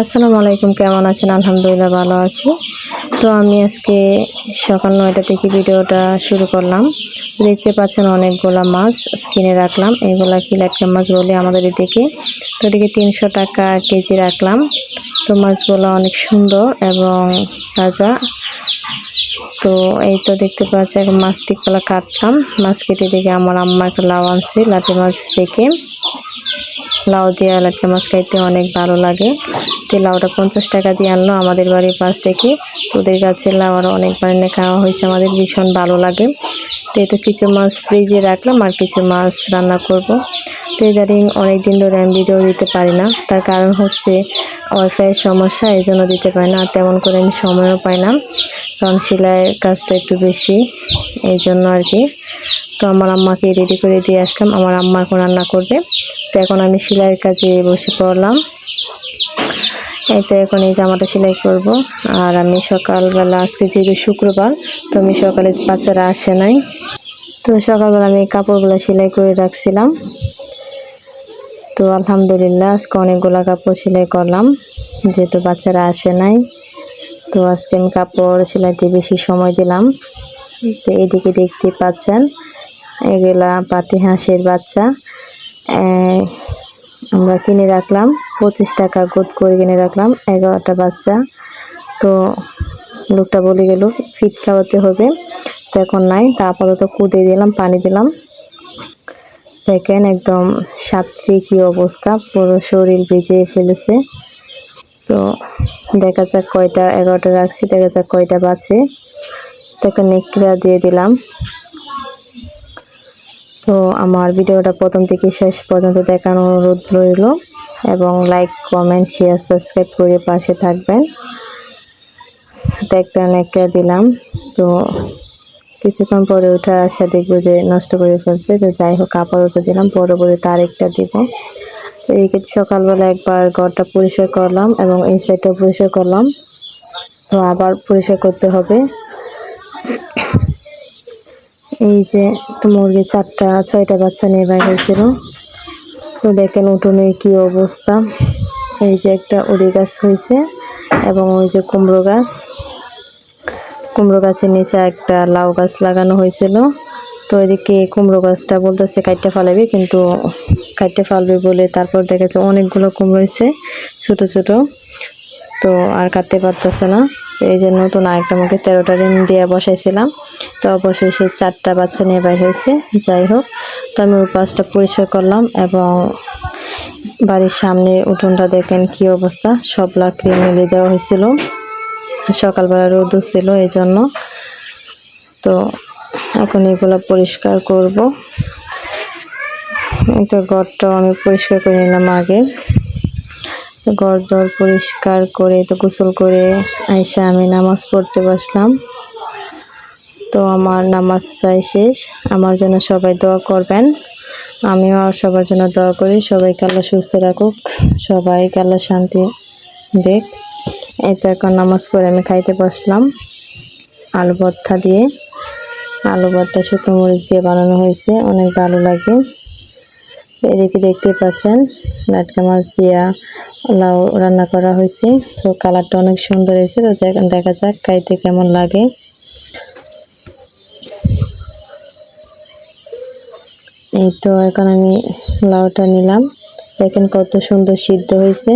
আসসালামু আলাইকুম, কেমন আছেন? আলহামদুলিল্লাহ ভালো আছি। তো আমি আজকে সকাল নয়টা থেকে ভিডিওটা শুরু করলাম। দেখতে পাচ্ছেন অনেকগুলা মাছ স্কিনে রাখলাম। এগুলা কি লাটকা মাছ বলে আমাদের এদিকে। তো এদিকে তিনশো টাকা কেজি রাখলাম। তো মাছগুলো অনেক সুন্দর এবং তাজা। তো এই তো দেখতে পাচ্ছি এখন মাছ টিকগুলো কাটলাম। মাছ কেটে দেখে আমার আম্মা একটা লাউ আনছে লাঠি মাছ থেকে লাউ দিয়ে লাটকা মাছ খাইতে অনেক ভালো লাগে। তো লাউটা পঞ্চাশ টাকা দিয়ে আনলো আমাদের বাড়ির পাশ থেকে। তো ওদের কাছে লাউ আরও অনেকবার এনে খাওয়া হয়েছে, আমাদের ভীষণ ভালো লাগে। তো এই তো কিছু মাছ ফ্রিজে রাখলাম আর কিছু মাছ রান্না করব। তো ইদারিং অনেক দিন ধরে আমি ভিডিও দিতে পারি না। তার কারণ হচ্ছে ওয়াইফাইয়ের সমস্যা এই জন্য দিতে পারি না। তেমন করে আমি সময়ও পাই না। কারণ সেলাইয়ের কাজটা একটু বেশি এই জন্য আর কি। তো আমার আম্মাকে রেডি করে দিয়ে আসলাম। আমার আম্মা এখন রান্না করবে। তো এখন আমি সেলাইয়ের কাজে বসে পড়লাম। এই তো এখন এই জামাটা সেলাই করব। আর আমি সকালবেলা, আজকে যেহেতু শুক্রবার, তো আমি সকালে বাচ্চারা আসে নাই। তো সকালবেলা আমি কাপড়গুলো সেলাই করে রাখছিলাম। তো আলহামদুলিল্লাহ, আজকে অনেকগুলো কাপড় সেলাই করলাম। যেহেতু বাচ্চারা আসে নাই, তো আজকে আমি কাপড় সেলাইতে বেশি সময় দিলাম। তো এদিকে দেখতে পাচ্ছেন এগুলা পাতি হাঁসের বাচ্চা। আমরা কিনে রাখলাম, পঁচিশ টাকা গোট করে কিনে রাখলাম, এগারোটা বাচ্চা। তো লোকটা বলে গেল, ফিট খাওয়াতে হবে। তো এখন নাই, তা আপাতত কুদে দিলাম, পানি দিলাম। দেখেন একদম সাত্রী কি অবস্থা, পুরো শরীর ভিজে ফেলেছে। তো দেখা যাক কয়টা, এগারোটা রাখছি, দেখা যাক কয়টা বাঁচে। তাকে নেকড়া দিয়ে দিলাম। তো আমার ভিডিওটা প্রথম থেকে শেষ পর্যন্ত দেখানোর অনুরোধ রইল এবং লাইক কমেন্ট শেয়ার সাবস্ক্রাইব করে পাশে থাকবেন। তো একটা নেকড়া দিলাম। তো কিছুক্ষণ পরে ওঠা আসা দেখব যে নষ্ট করে ফেলছে। তো যাই হোক, আপাতত দিলাম, পরবর্তী তার একটা দিব। তো এইদিকে সকালবেলা একবার ঘরটা পরিষ্কার করলাম এবং এই সাইডটা পরিষ্কার করলাম। তো আবার পরিষ্কার করতে হবে। এই যে মুরগি চারটা, ছয়টা বাচ্চা নিয়ে বাইর হয়েছিল। তো দেখেন উঠোনের কি অবস্থা। এই যে একটা উড়ি গাছ হয়েছে এবং ওই যে কুমড়ো গাছ। কুমড়ো গাছের নিচে একটা লাউ গাছ লাগানো হয়েছিল। তো এদিকে কুমড়ো গাছটা বলতেছে কাইটটা ফালাবে, কিন্তু কাইটটা ফালবে বলে তারপর দেখেছে অনেকগুলো কুমড়ো হয়েছে, ছোট ছোট। তো আর কাটতে পারতেছে না। তো এই যে নতুন আরেকটা মুখে তেরোটা রিং দিয়ে বসাইছিলাম। তো সেই চারটা বাচ্চা নিয়ে বাইর হয়েছে। যাই হোক, তো আমি ওই পাশটা পরিষ্কার করলাম এবং বাড়ির সামনে উঠোনটা দেখেন কি অবস্থা। সব লাকড়ি মেলে দেওয়া হয়েছিল। সকালবেলা রোদ ছিল এই জন্য। তো এখন এগুলো পরিষ্কার করব। এই তো ঘরটাও আমি পরিষ্কার করে নিলাম আগে। তো ঘর দর পরিষ্কার করে, তো গোসল করে আইসা আমি নামাজ পড়তে বসলাম। তো আমার নামাজ প্রায় শেষ। আমার জন্য সবাই দোয়া করবেন। আমিও সবার জন্য দোয়া করি। সবাই আল্লাহ সুস্থ রাখুক। সবাই আল্লাহ শান্তি দেখ। এই তো এখন নামাজ পড়ে আমি খাইতে বসলাম। আলু ভর্তা দিয়ে। আলু ভর্তা, শুকনো মরিচ দিয়ে বানানো হয়েছে। অনেক ভালো লাগে। এদিকে দেখতে পাচ্ছেন লাটকা মাছ দিয়া লাউ রান্না করা হয়েছে। তো কালারটা অনেক সুন্দর হয়েছে, তো দেখা যাক খাইতে কেমন লাগে। এই তো এখন আমি লাউটা নিলাম। দেখেন কত সুন্দর সিদ্ধ হয়েছে,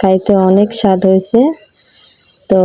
খাইতে অনেক স্বাদ হয়েছে। তো